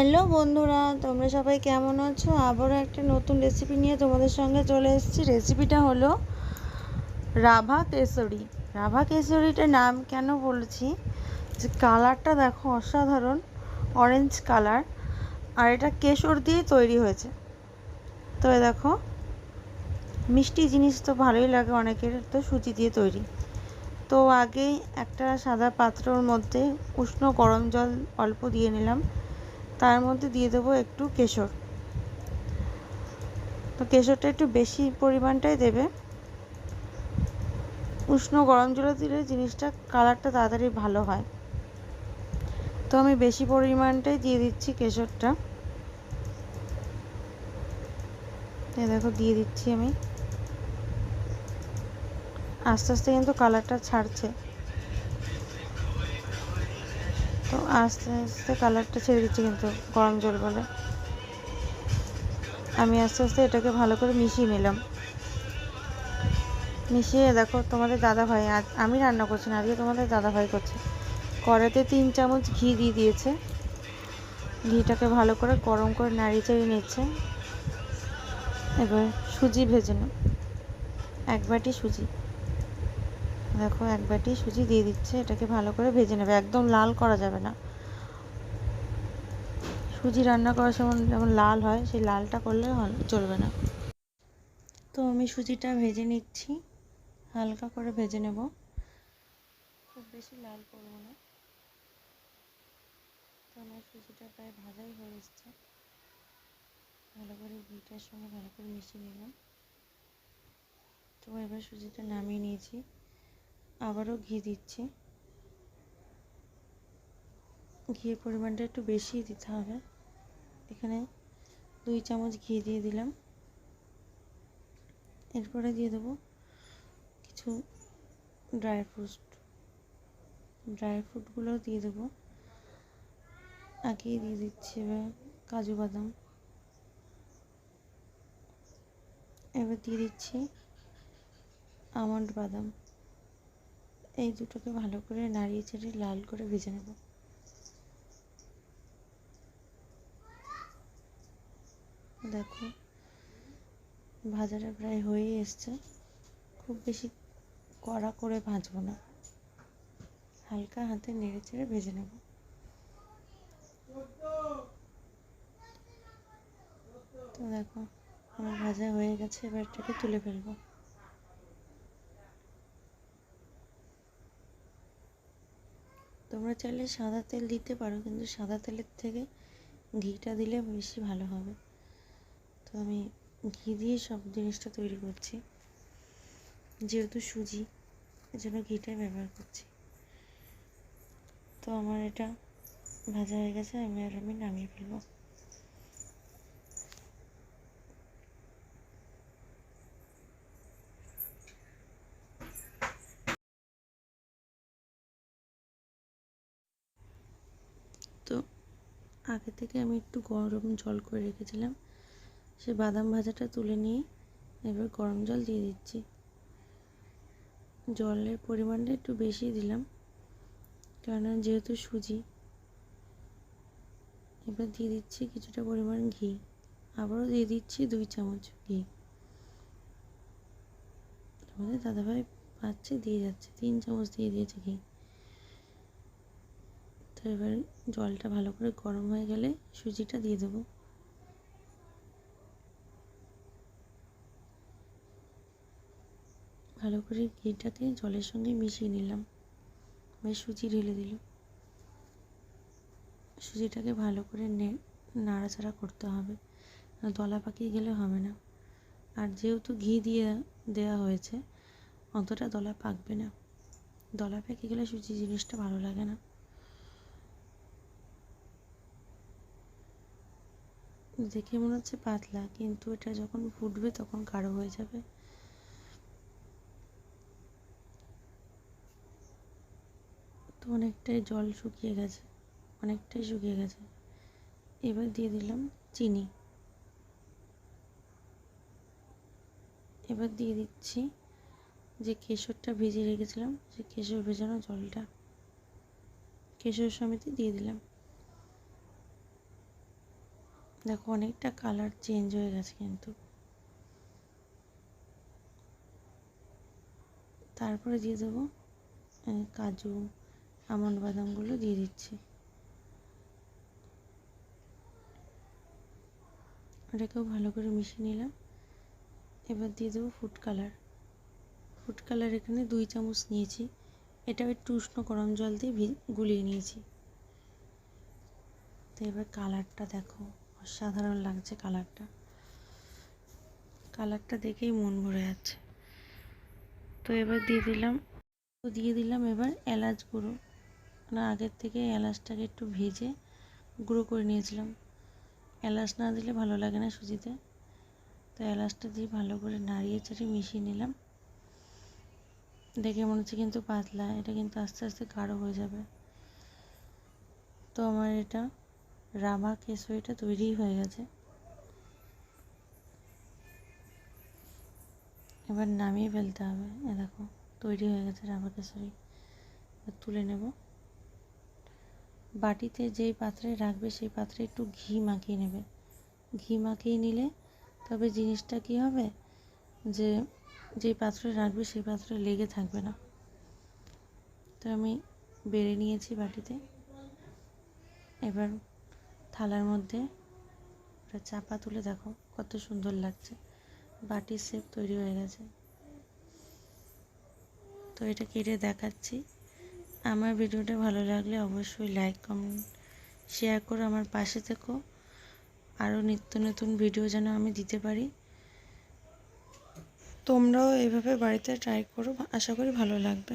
Hello বন্ধুরা, তোমরা সবাই কেমন আছো? আবারও একটা নতুন রেসিপি নিয়ে তোমাদের সঙ্গে চলে এসেছি। রেসিপিটা হলো রাভা কেশরি। রাভা কেশরিটার নাম কেন বলছি? যে কালারটা দেখো অসাধারণ অরেঞ্জ কালার আর এটা কেশর দিয়ে তৈরি হয়েছে। তো দেখো, মিষ্টি জিনিস তো ভালোই লাগে অনেকের, তো সুজি দিয়ে তৈরি। তো আগে একটা সাদা পাত্রর মধ্যে উষ্ণ গরম জল অল্প দিয়ে নিলাম। তার মধ্যে দিয়ে দেবো একটু কেশর। তো কেশরটা একটু বেশি পরিমাণটাই দেবে। উষ্ণ গরম জলে দিলে জিনিসটা কালারটা তাড়াতাড়ি ভালো হয়। তো আমি বেশি পরিমাণটাই দিয়ে দিচ্ছি কেশরটা। দেখো, দিয়ে দিচ্ছি আমি। আস্তে আস্তে কিন্তু কালারটা ছাড়ছে। তো আস্তে আস্তে কালারটা ছেড়ে দিচ্ছি কিন্তু গরম জল বলে। আমি আস্তে আস্তে এটাকে ভালো করে মিশিয়ে নিলাম। মিশিয়ে দেখো তোমাদের দাদা ভাই আজ আমি রান্না করছি না, আজকে তোমাদের দাদা ভাই করছে। কড়াতে তিন চামচ ঘি দিয়ে দিয়েছে। ঘিটাকে ভালো করে গরম করে নাড়িয়ে চাড়িয়ে নিচ্ছে। এবার সুজি ভেজে নাও এক বাটি সুজি। দেখো, এক বাটি সুজি দিয়ে দিচ্ছে, এটাকে ভালো করে ভেজে নেবে। একদম লাল করা যাবে না। সুজি রান্না করার সময় যেমন লাল হয়, সেই লালটা করলে চলবে না। তো আমি সুজিটা ভেজে নিচ্ছি। হালকা করে ভেজে নেব। খুব বেশি লাল করব না। তো আমার সুজিটা প্রায় ভাজাই হয়ে এসছে। ভালো করে ঘিটার সঙ্গে ভালো করে মিশিয়ে নিলাম। তো এবার সুজিটা নামিয়ে নিয়েছি। আবারও ঘি দিচ্ছি। ঘিয়ের পরিমাণটা একটু বেশি দিতে হবে। এখানে দুই চামচ ঘি দিয়ে দিলাম। এরপরে দিয়ে দেবো কিছু ড্রাই ফ্রুট। ড্রাই ফ্রুটগুলো দিয়ে দেবো। আগেই দিয়ে দিচ্ছি এবার কাজু বাদাম। এবার দিয়ে দিচ্ছি আমন্ড বাদাম। এই দুটোকে ভালো করে নাড়িয়ে চেড়ে লাল করে ভেজে নেব। দেখো, ভাজাটা প্রায় হয়েই এসছে। খুব বেশি কড়া করে ভাজবো না। হালকা হাতে নেড়ে চেড়ে ভেজে নেব। তো দেখো, আমার ভাজা হয়ে গেছে, এবার এটাকে তুলে ফেলব। তোমরা চাইলে সাদা তেল দিতে পারো, কিন্তু সাদা তেলের থেকে ঘিটা দিলে বেশি ভালো হবে। তো আমি ঘি দিয়ে সব জিনিসটা তৈরি করছি। যেহেতু সুজি, এজন্য ঘিটাই ব্যবহার করছি। তো আমার এটা ভাজা হয়ে গেছে, আমি আর আমি নামিয়ে ফেলব তো আগে থেকে আমি একটু গরম জল করে রেখেছিলাম। সে বাদাম ভাজাটা তুলে নিয়ে এবার গরম জল দিয়ে দিচ্ছি। জলের পরিমাণটা একটু বেশি দিলাম, কেননা যেহেতু সুজি, এবার দিয়ে দিচ্ছি কিছুটা পরিমাণ ঘি। আবারও দিয়ে দিচ্ছি দুই চামচ ঘি। আমাদের দাদাভাই পাচ্ছে, দিয়ে যাচ্ছে, তিন চামচ দিয়ে দিয়েছে ঘি। তো এবার জলটা ভালো করে গরম হয়ে গেলে সুজিটা দিয়ে দেবো। ভালো করে ঘিটাকে জলের সঙ্গে মিশিয়ে নিলাম। এবার সুজি ঢেলে দিল সুজিটাকে ভালো করে নে, নাড়াচাড়া করতে হবে। দলা পাকিয়ে গেলে হবে না। আর যেহেতু ঘি দিয়ে দেওয়া হয়েছে, অতটা দলা পাকবে না। দলা পেকে গেলে সুজি জিনিসটা ভালো লাগে না। দেখে মনে হচ্ছে পাতলা, কিন্তু এটা যখন ফুটবে তখন গাঢ় হয়ে যাবে। তো অনেকটাই জল শুকিয়ে গেছে, অনেকটাই শুকিয়ে গেছে। এবার দিয়ে দিলাম চিনি। এবার দিয়ে দিচ্ছি যে কেশরটা ভেজে রেখেছিলাম সেই কেশর ভেজানো জলটা। কেশর সমেত দিয়ে দিলাম। দেখো, অনেকটা কালার চেঞ্জ হয়ে গেছে কিন্তু। তারপরে দিয়ে দেবো কাজু আমন্ড বাদামগুলো দিয়ে দিচ্ছি। ওটাকেও ভালো করে মিশিয়ে নিলাম। এবার দিয়ে দেবো ফুড কালার ফুড কালার এখানে দুই চামচ নিয়েছি। এটা একটু উষ্ণ গরম জল দিয়ে গুলিয়ে নিয়েছি। তো এবার কালারটা দেখো। অসাধারণ লাগছে কালারটা। কালারটা দেখেই মন ভরে যাচ্ছে। তো এবার দিয়ে দিলাম, তো দিয়ে দিলাম এবার এলাচ গুঁড়ো। না, আগের থেকে এলাচটাকে একটু ভেজে গুঁড়ো করে নিয়েছিলাম। এলাচ না দিলে ভালো লাগে না সুজিতে। তো এলাচটা দিয়ে ভালো করে নাড়িয়ে চাড়িয়ে মিশিয়ে নিলাম। দেখে মনে হচ্ছে কিন্তু পাতলা, এটা কিন্তু আস্তে আস্তে গাঢ় হয়ে যাবে। তো আমার এটা রাভা কেশরিটা তৈরি হয়ে গেছে। এবার নামিয়ে ফেলতে হবে। এ দেখো, তৈরি হয়ে গেছে রাভা কেশরি। তুলে নেব। বাটিতে যেই পাত্রে রাখবে, সেই পাত্রে একটু ঘি মাখিয়ে নেবে। ঘি মাখিয়ে নিলে তবে জিনিসটা কি হবে? যে যেই পাত্রে রাখবে, সেই পাত্রে লেগে থাকবে না। তো আমি বেড়ে নিয়েছি বাটিতে। এবার থালার মধ্যে। ওটা চাপা তুলে দেখো, কত সুন্দর লাগছে। বাটির শেপ তৈরি হয়ে গেছে। তো এটা কেটে দেখাচ্ছি। আমার ভিডিওটা ভালো লাগলে অবশ্যই লাইক কমেন্ট শেয়ার করে আমার পাশে থেকো। আরও নিত্য নতুন ভিডিও যেন আমি দিতে পারি। তোমরাও এইভাবে বাড়িতে ট্রাই করো, আশা করি ভালো লাগবে।